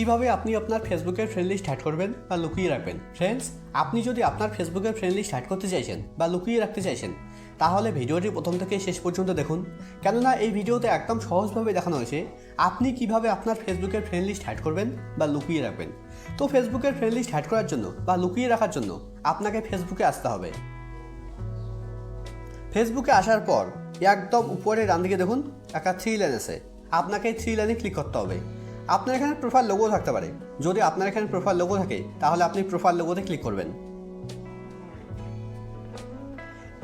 কীভাবে আপনি আপনার ফেসবুকের ফ্রেন্ড লিস্ট করবেন বা লুকিয়ে রাখবেন? ফ্রেন্ডস আপনি যদি আপনার ফেসবুকের ফ্রেন্ড লিস্ট করতে চাইছেন বা লুকিয়ে রাখতে চাইছেন, তাহলে ভিডিওটি প্রথম থেকে শেষ পর্যন্ত দেখুন। কেননা এই ভিডিওতে একদম সহজভাবে দেখানো হয়েছে আপনি কীভাবে আপনার ফেসবুকের ফ্রেন্ড লিস্ট করবেন বা লুকিয়ে রাখবেন। তো ফেসবুকের ফ্রেন্ড লিস্ট করার জন্য বা লুকিয়ে রাখার জন্য আপনাকে ফেসবুকে আসতে হবে। ফেসবুকে আসার পর একদম উপরে ডান দিকে দেখুন, একটা থ্রি লাইন আছে। আপনাকে থ্রি লাইনে ক্লিক করতে হবে। আপনার এখানে প্রোফাইল লোগো থাকতে পারে। যদি আপনার এখানে প্রোফাইল লোগো থাকে, তাহলে আপনি প্রোফাইল লোগোতে ক্লিক করবেন।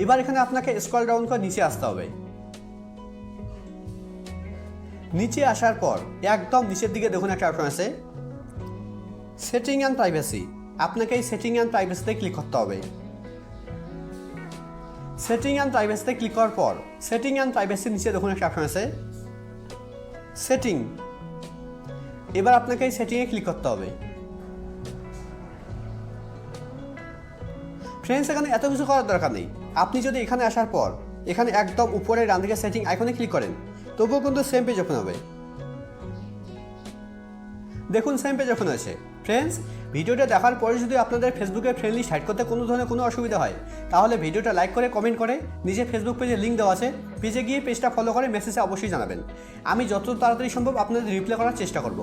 এবার এখানে আপনাকে স্ক্রল ডাউন করে নিচে আসতে হবে। নিচে আসার পর একদম নিচের দিকে দেখুন একটা অপশন আছে। সেটিং অ্যান্ড প্রাইভেসি আপনাকে এই সেটিং অ্যান্ড প্রাইভেসিতে ক্লিক করতে হবে। সেটিং অ্যান্ড প্রাইভেসিতে ক্লিক করার পর সেটিং অ্যান্ড প্রাইভেসির নিচে দেখুন একটা অপশন আছে। সেটিং এবার আপনাকে এই সেটিংয়ে ক্লিক করতে হবে। ফ্রেন্ডস এখানে এত কিছু করার দরকার নেই। আপনি যদি এখানে আসার পর, এখানে একদম উপরে ডান দিকে সেটিং আইকনে ক্লিক করেন, তবুও কিন্তু সেম পেজ ওপেন হবে। দেখুন সেম পেজ ওপেন হয়েছে। ফ্রেন্ডস ভিডিওটা দেখার পরে যদি আপনাদের ফেসবুকে ফ্রেন্ডলি সাইড করতে কোনো ধরনের কোনো অসুবিধা হয়, তাহলে ভিডিওটা লাইক করে কমেন্ট করে, নিজের ফেসবুক পেজে লিঙ্ক দেওয়া আছে পেজে গিয়ে পেজটা ফলো করে মেসেজে অবশ্যই জানাবেন। আমি যত তাড়াতাড়ি সম্ভব আপনাদের রিপ্লাই করার চেষ্টা করব।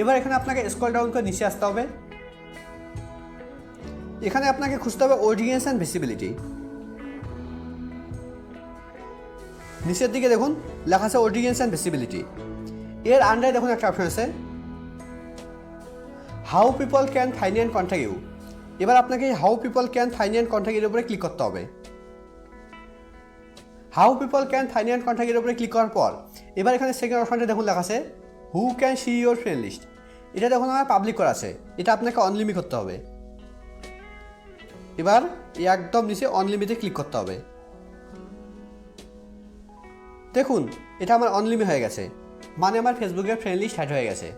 এবার এখানে আপনাকে স্ক্রল ডাউন করে নিচে আসতে হবে। এখানে আপনাকে খুঁজতে হবে অডিয়েন্স অ্যান্ড ভিসিবিলিটি নিচের দিকে দেখুন, লেখা আছে অডিয়েন্স অ্যান্ড ভিসিবিলিটি এর আন্ডারে দেখুন একটা অপশন আছে। How people can find and contact you এবার আপনাকে how people can find and contact এর উপরে ক্লিক করতে হবে। How people can find and contact এর উপরে ক্লিক করার পর, এবার এখানে সেকেন্ড অপশনটা দেখুন লেখা আছে who can see your friend list এটা দেখুন আমার পাবলিক করা আছে, এটা আপনাকে অনলিমিট করতে হবে। এবার একদম নিচে অনলিমিটে ক্লিক করতে হবে। দেখুন, এটা আমার অনলিমিট হয়ে গেছে মানে আমার ফেসবুকের ফ্রেন্ড লিস্ট হয়ে গেছে।